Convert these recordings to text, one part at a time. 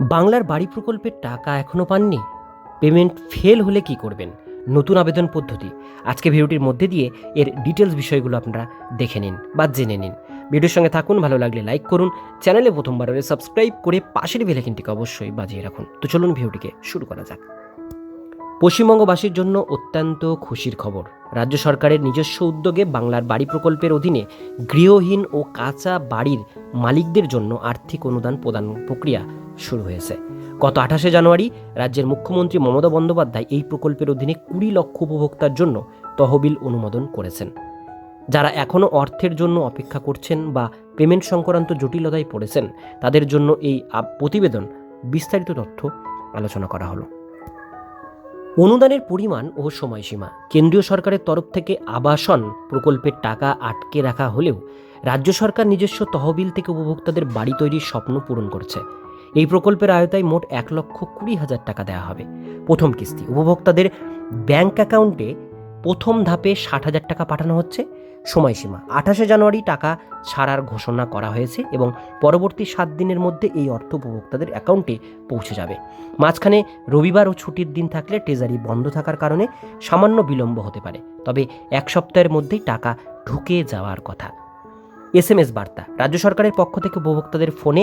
বাংলার বাড়ি প্রকল্পের টাকা এখনও পাননি? পেমেন্ট ফেল হলে কি করবেন? নতুন আবেদন পদ্ধতি। আজকে ভিডিওটির মধ্যে দিয়ে এর ডিটেলস বিষয়গুলো আপনারা দেখে নিন বা জেনে নিন। ভিডিওর সঙ্গে থাকুন, ভালো লাগলে লাইক করুন। চ্যানেলে প্রথমবার সাবস্ক্রাইব করে পাশের বেলাইকিনটিকে অবশ্যই বাজিয়ে রাখুন। তো চলুন ভিডিওটিকে শুরু করা যাক। পশ্চিমবঙ্গবাসীর জন্য অত্যন্ত খুশির খবর। রাজ্য সরকারের নিজস্ব উদ্যোগে বাংলার বাড়ি প্রকল্পের অধীনে গৃহহীন ও কাঁচা বাড়ির মালিকদের জন্য আর্থিক অনুদান প্রদান প্রক্রিয়া শুরু হয়েছে। গত আঠাশে জানুয়ারি রাজ্যের মুখ্যমন্ত্রী মমতা বন্দ্যোপাধ্যায় এই প্রকল্পের অধীনে কুড়ি লক্ষ উপভোক্তার জন্য তহবিল অনুমোদন করেছেন। যারা এখনও অর্থের জন্য অপেক্ষা করছেন বা পেমেন্ট সংক্রান্ত জটিলতায় পড়েছেন, তাদের জন্য এই প্রতিবেদন বিস্তারিত তথ্য আলোচনা করা হলো। অনুদানের পরিমাণ ও সময়সীমা। কেন্দ্রীয় সরকারের তরফ থেকে আবাসন প্রকল্পের টাকা আটকে রাখা হলেও রাজ্য সরকার নিজস্ব তহবিল থেকে উপভোক্তাদের বাড়ি তৈরির স্বপ্ন পূরণ করছে। এই প্রকল্পের আয়তায় মোট এক লক্ষ কুড়ি হাজার টাকা দেওয়া হবে। প্রথম কিস্তি। উপভোক্তাদের ব্যাংক অ্যাকাউন্টে প্রথম ধাপে ষাট হাজার টাকা পাঠানো হচ্ছে। সময়সীমা। আঠাশে জানুয়ারি টাকা ছাড়ার ঘোষণা করা হয়েছে এবং পরবর্তী সাত দিনের মধ্যে এই অর্থ উপভোক্তাদের অ্যাকাউন্টে পৌঁছে যাবে। মাঝখানে রবিবার ও ছুটির দিন থাকলে ট্রেজারি বন্ধ থাকার কারণে সামান্য বিলম্ব হতে পারে। তবে এক সপ্তাহের মধ্যেই টাকা ঢুকে যাওয়ার কথা। এস এম এস বার্তা। রাজ্য সরকারের পক্ষ থেকে উপভোক্তাদের ফোনে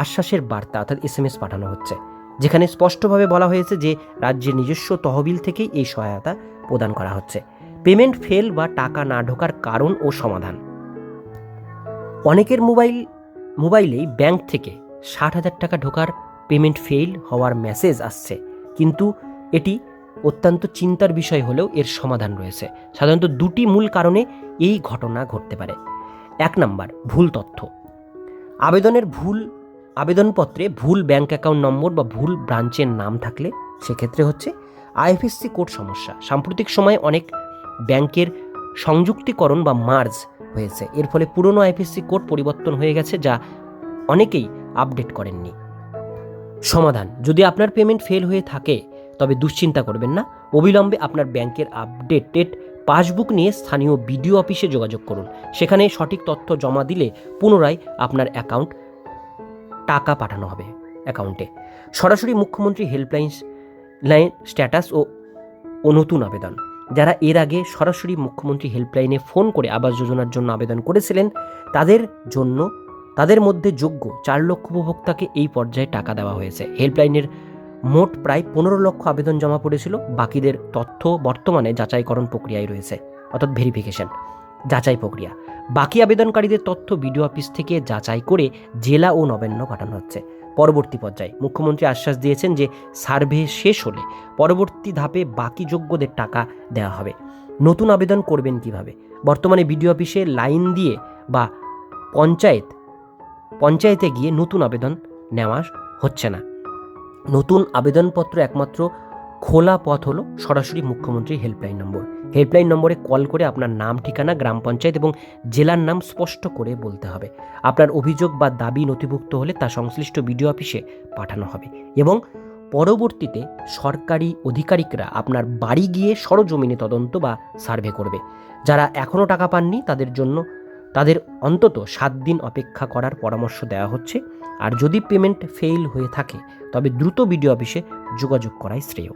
আশ্বাসের বার্তা অর্থাৎ এস এম এস পাঠানো হচ্ছে, যেখানে স্পষ্টভাবে বলা হয়েছে যে রাজ্যের নিজস্ব তহবিল থেকেই এই সহায়তা প্রদান করা হচ্ছে। পেমেন্ট ফেল বা টাকা না ঢোকার কারণ ও সমাধান। অনেকের মোবাইল, মোবাইলেই ব্যাংক থেকে ষাট হাজার টাকা ঢোকার পেমেন্ট ফেল হওয়ার মেসেজ আসছে, কিন্তু এটি অত্যন্ত চিন্তার বিষয় হলেও এর সমাধান রয়েছে। সাধারণত দুটি মূল কারণে এই ঘটনা ঘটতে পারে। এক নাম্বার, ভুল তথ্য। আবেদনের ভুল, আবেদনপত্রে ভুল ব্যাংক অ্যাকাউন্ট নম্বর বা ভুল ব্রাঞ্চের নাম থাকলে সেক্ষেত্রে হচ্ছে আইএফএসসি কোড সমস্যা। সাম্প্রতিক সময়ে অনেক ব্যাংকের সংযুক্তিকরণ বা মার্জ হয়েছে। এর ফলে পুরনো আইএফএসসি কোড পরিবর্তন হয়ে গেছে যা অনেকেই আপডেট করেননি। সমাধান, যদি আপনার পেমেন্ট ফেল হয়ে থাকে, তবে দুশ্চিন্তা করবেন না। অবিলম্বে আপনার ব্যাংকের আপডেটেড পাসবুক নিয়ে স্থানীয় বিডিও অফিসে যোগাযোগ করুন। সেখানে সঠিক তথ্য জমা দিলে পুনরায় আপনার অ্যাকাউন্ট টাকা পাঠানো হবে অ্যাকাউন্টে। সরাসরি মুখ্যমন্ত্রী হেল্পলাইন লাইন স্ট্যাটাস ও নতুন আবেদন। যারা এর আগে সরাসরি মুখ্যমন্ত্রী হেল্পলাইনে ফোন করে আবাস যোজনার জন্য আবেদন করেছিলেন, তাদের জন্য, তাদের মধ্যে যোগ্য চার লক্ষ উপভোক্তাকে এই পর্যায়ে টাকা দেওয়া হয়েছে। হেল্পলাইনের মোট প্রায় পনেরো লক্ষ আবেদন জমা পড়েছিল। বাকিদের তথ্য বর্তমানে যাচাইকরণ প্রক্রিয়ায় রয়েছে, অর্থাৎ ভেরিফিকেশন যাচাই প্রক্রিয়া। বাকি আবেদনকারীদের তথ্য বিডিও অফিস থেকে যাচাই করে জেলা ও নবান্ন পাঠানো হচ্ছে। পরবর্তী পর্যায়ে মুখ্যমন্ত্রী আশ্বাস দিয়েছেন যে, সার্ভে শেষ হলে পরবর্তী ধাপে বাকি যোগ্যদের টাকা দেওয়া হবে। নতুন আবেদন করবেন কীভাবে? বর্তমানে বিডিও অফিসে লাইন দিয়ে বা পঞ্চায়েত, পঞ্চায়েতে গিয়ে নতুন আবেদন নেওয়া হচ্ছে না। নতুন আবেদনপত্র একমাত্র খোলা পথ হলো সরাসরি মুখ্যমন্ত্রী হেল্পলাইন নম্বর। হেল্পলাইন নম্বরে কল করে আপনার নাম, ঠিকানা, গ্রাম পঞ্চায়েত এবং জেলার নাম স্পষ্ট করে বলতে হবে। আপনার অভিযোগ বা দাবি নথিভুক্ত হলে তা সংশ্লিষ্ট বিডিও অফিসে পাঠানো হবে এবং পরবর্তীতে সরকারি আধিকারিকরা আপনার বাড়ি গিয়ে সরজমিনে তদন্ত বা সার্ভে করবে। যারা এখনও টাকা পাননি তাদের জন্য তাদের অন্তত সাত দিন অপেক্ষা করার পরামর্শ দেওয়া হচ্ছে। আর যদি পেমেন্ট ফেইল হয়ে থাকে, তবে দ্রুত বিডিও অফিসে যোগাযোগ করাই শ্রেয়।